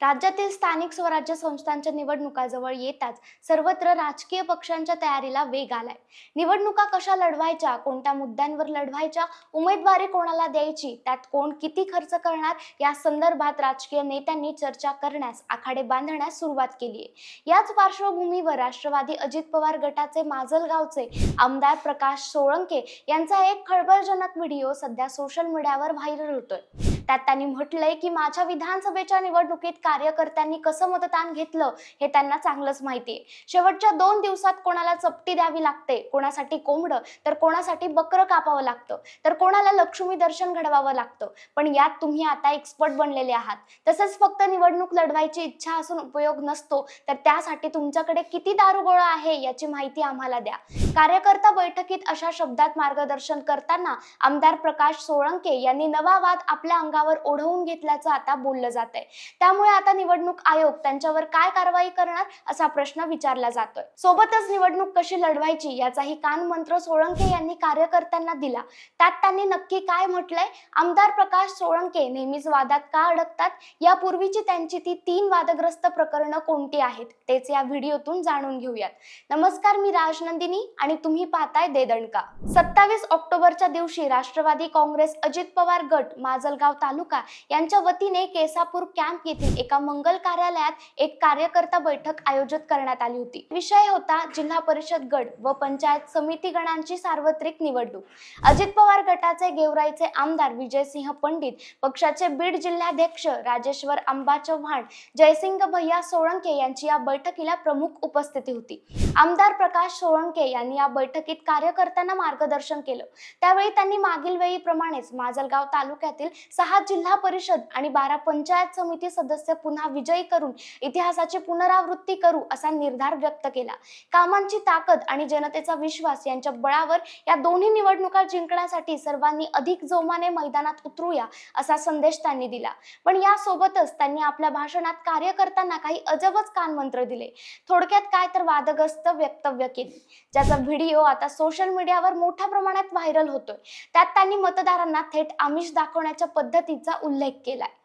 राज्यातील स्थानिक स्वराज्य संस्थांच्या निवडणुका जवळ येताच सर्वत्र राजकीय पक्षांच्या तयारीला वेग आलाय. निवडणुका कशा लढवायच्या कोणत्या मुद्द्यांवर लढवायच्या उमेदवारी कोणाला द्यायची त्यात कोण किती खर्च करणार या संदर्भात राजकीय नेत्यांनी चर्चा करण्यास आखाडे बांधण्यास सुरुवात केली आहे याच पार्श्वभूमीवर राष्ट्रवादी अजित पवार गटाचे माजलगावचे आमदार प्रकाश सोळंके यांचा एक खळबळजनक व्हिडिओ सध्या सोशल मीडियावर व्हायरल होतोय. त्यात त्यांनी म्हटलंय की माझ्या विधानसभेच्या निवडणुकीत कार्यकर्त्यांनी कसं मतदान घेतलं हे त्यांना चांगलंच माहितीये शेवटच्या दोन दिवसात कोणाला चपटी द्यावी लागते कोणासाठी कोंबडं तर कोणासाठी बकरं कापावं लागतं तर कोणाला लक्ष्मी दर्शन घडवावं लागतं. पण यात तुम्ही आता एक्सपर्ट बनलेले आहात. तसंच फक्त निवडणूक लढवायची इच्छा असून उपयोग नसतो तर त्यासाठी तुमच्याकडे किती दारुगोळा आहे याची माहिती आम्हाला द्या. कार्यकर्ता बैठकीत अशा शब्दात मार्गदर्शन करताना आमदार प्रकाश सोळंके यांनी नवा वाद आपल्या अंगावर ओढवून घेतल्याचं आता बोललं जात आहे त्यामुळे आता निवडणूक आयोग त्यांच्यावर काय कारवाई करणार असा प्रश्न विचारला जातोय. सोबतच निवडणूक कशी लढवायची याचाही कान मंत्र सोळंके यांनी कार्यकर्त्यांना दिला. त्यात त्यांनी नक्की काय म्हटलंय? आमदार प्रकाश सोळंके नेहमीच वादात का अडकतात? यापूर्वीची त्यांची ती तीन वादग्रस्त प्रकरणं कोणती आहेत? तेच या व्हिडिओतून जाणून घेऊयात. नमस्कार मी राजनंदिनी आणि तुम्ही पाहताय देदणका. सत्तावीस ऑक्टोबरच्या दिवशी राष्ट्रवादी काँग्रेस अजित पवार गट माजलगाव तालुका यांच्या वतीने केसापूर कॅम्प येथील एका मंगल कार्यालयात एक कार्यकर्ता बैठक आयोजित करण्यात आली होती. विषय होता जिल्हा परिषद गट व पंचायत समिती गणांची सार्वत्रिक निवडणूक. अजित पवार गटाचे गेवराईचे आमदार विजयसिंह पंडित पक्षाचे बीड जिल्हाध्यक्ष राजेश्वर आंबा चव्हाण जयसिंग भैया सोळंके यांची या बैठकीला प्रमुख उपस्थिती होती. आमदार प्रकाश सोळंके यांनी या बैठकीत कार्यकर्त्यांना मार्गदर्शन केलं. त्यावेळी त्यांनी मागील वेळीप्रमाणेच माजलगाव तालुक्यातील सहा बारा जिल्हा परिषद आणि बारा पंचायत समिती सदस्य पुन्हा विजयी करून इतिहासाची पुनरावृत्ती करू असा निर्धार व्यक्त केला. कामांची ताकद आणि जनतेचा विश्वास यांच्या बळावर या दोन्ही निवडणुका जिंकण्यासाठी सर्वांनी अधिक जोमाने मैदानात उतरूया असा संदेश त्यांनी दिला. पण यासोबतच त्यांनी आपल्या भाषणात कार्यकर्त्यांना काही अजबच कानमंत्र दिले. थोडक्यात काय तर वादग्रस्त वक्तव्य केली. ज्याचा व्हिडिओ आता सोशल मीडियावर मोठ्या प्रमाणात व्हायरल होतोय. त्यात त्यांनी मतदारांना थेट आमिष दाखवण्याच्या पद्धती तिचा उल्लेख केलाय.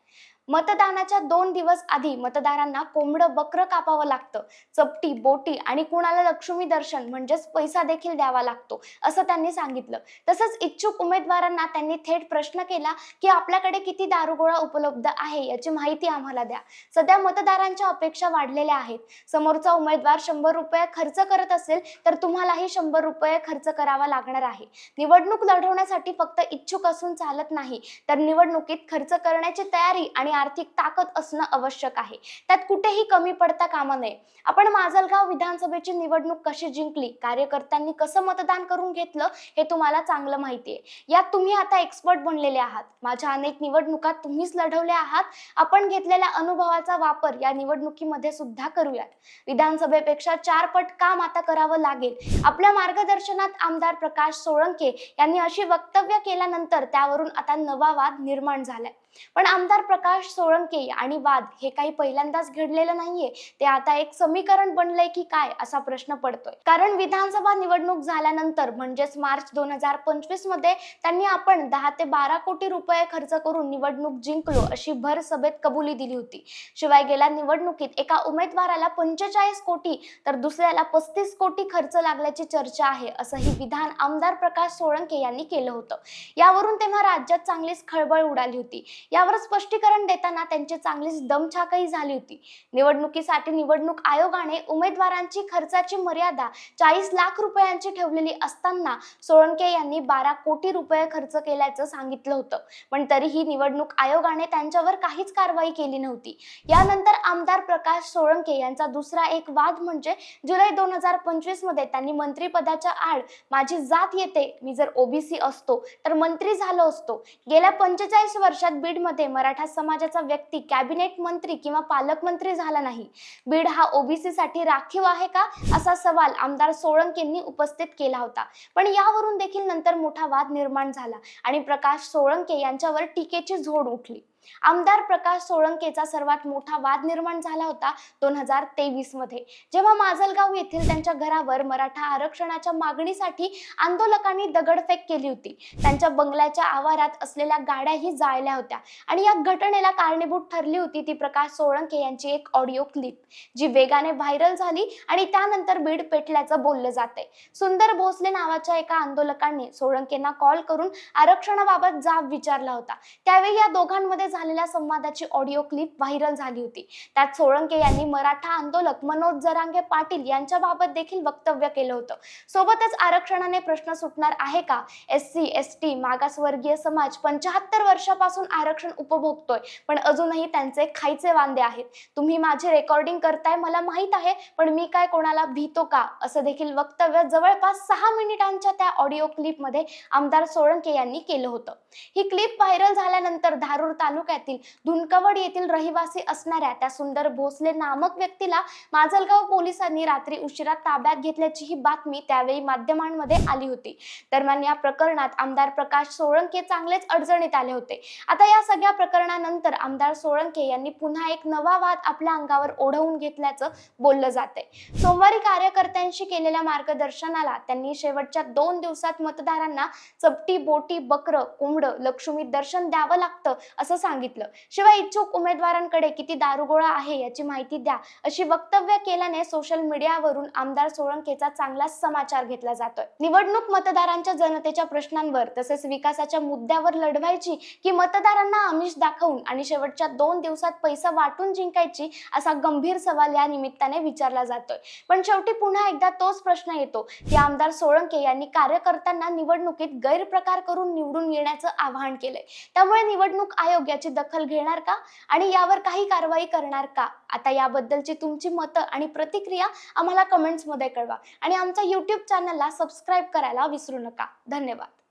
मतदानाच्या दोन दिवस आधी मतदारांना कोंबडं बकरं कापावं लागतं. चपटी बोटी आणि कुणाला लक्ष्मी दर्शन म्हणजेच पैसा देखील द्यावा लागतो असं त्यांनी सांगितलं. तसंच इच्छुक उमेदवारांना त्यांनी थेट प्रश्न केला की आपल्याकडे किती दारुगोळा उपलब्ध आहे याची माहिती आम्हाला द्या. सध्या मतदारांच्या अपेक्षा वाढलेल्या आहेत. समोरचा उमेदवार शंभर रुपये खर्च करत असेल तर तुम्हालाही शंभर रुपये खर्च करावा लागणार आहे. निवडणूक लढवण्यासाठी फक्त इच्छुक असून चालत नाही. तर निवडणुकीत खर्च करण्याची तयारी आणि आर्थिक ताकद असणं आवश्यक आहे. त्यात कुठेही कमी पडता कामा नये. आपण माजलगाव विधानसभेची निवडणूक कशी जिंकली कार्यकर्त्यांनी कसं मतदान करून घेतलं हे तुम्हाला चांगलं माहिती आहे यात तुम्ही आता एक्सपर्ट बनलेले आहात. माझ्या अनेक निवडणुका तुम्हीच लढवल्या आहात. आपण घेतलेल्या अनुभवाचा वापर या निवडणुकीमध्ये सुद्धा करूयात. विधानसभेपेक्षा चार पट काम आता करावं लागेल. आपल्या मार्गदर्शनात आमदार प्रकाश सोळंके यांनी अशी वक्तव्य केल्यानंतर त्यावरून आता नवा वाद निर्माण झालाय. पण आमदार प्रकाश सोळंके आणि वाद हे काही पहिल्यांदाच घडलेलं नाहीये. ते आता एक समीकरण बनलंय की काय असा प्रश्न पडतोय. कारण विधानसभा निवडणूक झाल्यानंतर म्हणजेच मार्च दोन हजार पंचवीसमध्ये त्यांनी आपण दहा ते बारा कोटी रुपये खर्च करून निवडणूक जिंकलो अशी भर सभेत कबुली दिली होती. शिवाय गेल्या निवडणुकीत एका उमेदवाराला पंचेचाळीस कोटी तर दुसऱ्याला पस्तीस कोटी खर्च लागल्याची चर्चा आहे असंही विधान आमदार प्रकाश सोळंके यांनी केलं होतं. यावरून तेव्हा राज्यात चांगलीच खळबळ उडाली होती. यावर स्पष्टीकरण देताना त्यांची चांगलीच दमछाकही झाली होती. निवडणुकीसाठी निवडणूक आयोगाने उमेदवारांची खर्चाची मर्यादा चाळीस लाख रुपयांची ठेवलेली असताना सोळंके यांनी बारा कोटी रुपये खर्च केल्याचं सांगितलं होतं. पण तरीही निवडणूक आयोगाने त्यांच्यावर काहीच कारवाई केली नव्हती. यानंतर आमदार प्रकाश सोळंके यांचा दुसरा एक वाद म्हणजे जुलै दोन हजार पंचवीसमध्ये त्यांनी मंत्रीपदाच्या आड माझी जात येते मी जर ओबीसी असतो तर मंत्री झालो असतो. गेल्या पंचेचाळीस वर्षात बीडमध्ये मराठा समाजाचा व्यक्ती कॅबिनेट मंत्री किंवा पालकमंत्री झाला नाही. बीड हा ओबीसी साठी राखीव आहे का? असा सवाल आमदार सोळंकेंनी उपस्थित केला होता. पण यावरून देखील नंतर मोठा वाद निर्माण झाला आणि प्रकाश सोळंके यांच्यावर टीकेची झोड उठली. आमदार प्रकाश सोळंकेचा सर्वात मोठा वाद निर्माण झाला होता दोन हजार तेवीसमध्ये. जेव्हा माजलगाव येथील त्यांच्या घरावर मराठा आरक्षणाच्या मागणीसाठी आंदोलकांनी दगडफेक केली होती. त्यांच्या बंगल्याच्या आवारात असलेल्या गाड्याही जाळल्या होत्या आणि या घटनेला कारणीभूत ठरली होती ती प्रकाश सोळंके यांची एक ऑडिओ क्लिप जी वेगाने व्हायरल झाली आणि त्यानंतर बीड पेटल्याचं बोललं जाते सुंदर भोसले नावाच्या एका आंदोलकांनी सोळंकेंना कॉल करून आरक्षणाबाबत जाब विचारला होता. त्यावेळी या दोघांमध्ये झालेल्या संवादाची ऑडिओ क्लिप व्हायरल झाली होती. त्यात सोळंके यांनी मराठा आंदोलक मनोज जरांगे पाटील यांच्याबाबत देखील वक्तव्य केलं होतं. सोबतच आरक्षणाने प्रश्न सुटणार आहे का? एस सी एस टी मागासवर्गीय समाज पंचाहत्तर वर्षापासून आरक्षण उपभोगतोय पण अजूनही त्यांचे खायचे वांदे आहेत. तुम्ही माझे रेकॉर्डिंग करताय मला माहीत आहे पण मी काय कोणाला भीतो का? असं देखील वक्तव्य जवळपास सहा मिनिटांच्या त्या ऑडिओ क्लिपमध्ये आमदार सोळंके यांनी केलं होतं. ही क्लिप व्हायरल झाल्यानंतर धारूर तालुक्यातील धुनकवड येथील रहिवासी असणाऱ्या त्या सुंदर भोसले नामक व्यक्तीला माजलगाव पोलिसांनी रात्री उशिरा ताब्यात घेतल्याची ही बातमी त्यावेळी माध्यमांमध्ये आली होती. दरम्यान या प्रकरणात आमदार प्रकाश सोळंके चांगलेच अडचणीत आले होते. आता या सगळ्या प्रकरणानंतर आमदार सोळंके यांनी पुन्हा एक नवा वाद आपल्या अंगावर ओढवून घेतल्याचं बोललं जाते सोमवारी कार्यकर्त्यांशी केलेल्या मार्गदर्शनाला त्यांनी शेवटच्या दोन दिवसात मतदारांना चपटी बोटी बकर कोंबड लक्ष्मी दर्शन द्यावं लागतं असं सांगितलं. शिवाय इच्छुक उमेदवारांकडे किती दारुगोळा आहे याची माहिती द्या. अशी वक्तव्य केल्याने सोशल मीडियावरून आमदार सोळंकेचा चांगलाच समाचार घेतला जातोय. निवडणूक मतदारांच्या जनतेच्या प्रश्नांवर तसेच विकासाच्या मुद्द्यावर लढवायची की मतदारांना आमिष दाखवून आणि शेवटच्या दोन दिवसात पैसा वाटून जिंकायची असा गंभीर सवाल या निमित्ताने विचारला जातोय. पण शेवटी पुन्हा एकदा तोच प्रश्न येतो की आमदार सोळंके यांनी कार्यकर्त्यांना निवडणुकीत गैरप्रकार करून निवडून येण्याचं आवाहन केलंय. त्यामुळे निवडणूक आयोग याची दखल घेणार का? आणि यावर काही कारवाई करणार का? आता याबद्दलची तुमची मतं आणि प्रतिक्रिया आम्हाला कमेंट्समध्ये कळवा. आणि आमच्या युट्यूब चॅनलला सबस्क्राईब करायला विसरू नका. धन्यवाद.